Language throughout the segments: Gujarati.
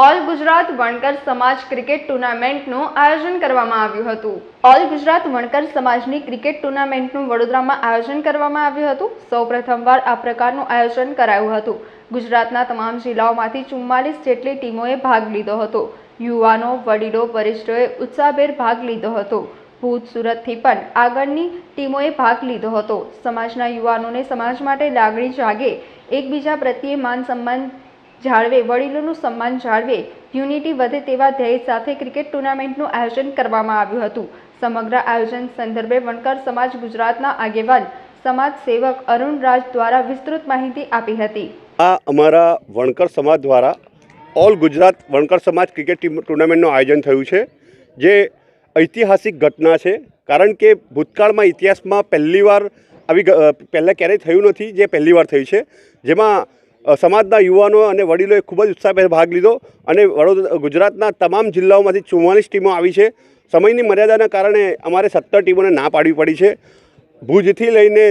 ઓલ ગુજરાત વણકર સમાજ ક્રિકેટ ટુર્નામેન્ટનું આયોજન કરવામાં આવ્યું હતું. ઓલ ગુજરાત વણકર સમાજની ક્રિકેટ ટુર્નામેન્ટનું વડોદરામાં આયોજન કરવામાં આવ્યું હતું. સૌપ્રથમવાર આ પ્રકારનું આયોજન કરાયું હતું. ગુજરાતના તમામ જિલ્લાઓમાંથી ચુમ્માલીસ જેટલી ટીમોએ ભાગ લીધો હતો. યુવાનો, વડીલો, વરિષ્ઠોએ ઉત્સાહભેર ભાગ લીધો હતો. ભૂત સુરતથી પણ આગળની ટીમોએ ભાગ લીધો હતો. સમાજના યુવાનોને સમાજ માટે લાગણી જાગે. એકબીજા પ્રત્યે માન સન્માન જાળવે, વડીલોનું સન્માન જાળવે, યુનિટી વધે તેવા ધ્યેય સાથે ક્રિકેટ ટુર્નામેન્ટનું આયોજન કરવામાં આવ્યું હતું. સમગ્ર આયોજન સંદર્ભે વણકર સમાજ ગુજરાતના આગેવાન, સમાજ સેવક અરુણ રાજ દ્વારા વિસ્તૃત માહિતી આપી હતી. આ અમારા વણકર સમાજ દ્વારા ઓલ ગુજરાત વણકર સમાજ ક્રિકેટ ટુર્નામેન્ટનું આયોજન થયું છે, જે ઐતિહાસિક ઘટના છે. કારણ કે ભૂતકાળમાં ઇતિહાસમાં પહેલીવાર આવી પહેલાં ક્યારેય થયું નથી, જે પહેલીવાર થયું છે. જેમાં સમાજના યુવાનો અને વડીલોએ ખૂબ જ ઉત્સાહભેર ભાગ લીધો અને વડોદરા ગુજરાતના તમામ જિલ્લાઓમાંથી ચુમ્માલીસ ટીમો આવી છે. સમયની મર્યાદાના કારણે અમારે સત્તર ટીમોને ના પાડવી પડી છે. ભુજથી લઈને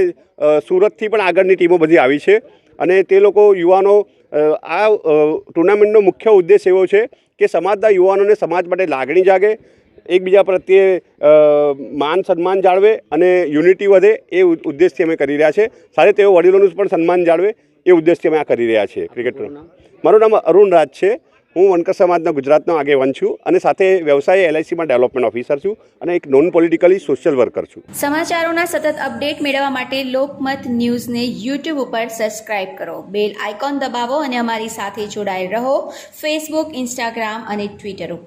સુરતથી પણ આગળની ટીમો બધી આવી છે અને તે લોકો યુવાનો આ ટુર્નામેન્ટનો મુખ્ય ઉદ્દેશ એવો છે કે સમાજના યુવાનોને સમાજ માટે લાગણી જાગે, એકબીજા પ્રત્યે માન સન્માન જાળવે અને યુનિટી વધે એ ઉદ્દેશથી અમે કરી રહ્યા છે. સાથે તેઓ વડીલોનું પણ સન્માન જાળવે એ ઉદ્દેશથી અમે આ કરી રહ્યા છીએ ક્રિકેટ મારું નામ અરુણ રાજ છે. હું વનકર સમાજના ગુજરાતનો આગેવાન છું અને સાથે વ્યવસાય એલઆઈસીમાં ડેવલપમેન્ટ ઓફિસર છું અને એક નોન પોલિટિકલી સોશિયલ વર્કર છું. સમાચારોના સતત અપડેટ મેળવવા માટે લોકમત ન્યૂઝને યુટ્યુબ ઉપર સબસ્ક્રાઇબ કરો. બેલ આઇકોન દબાવો અને અમારી સાથે જોડાયેલ રહો. ફેસબુક ઇન્સ્ટાગ્રામ અને ટ્વિટર ઉપર.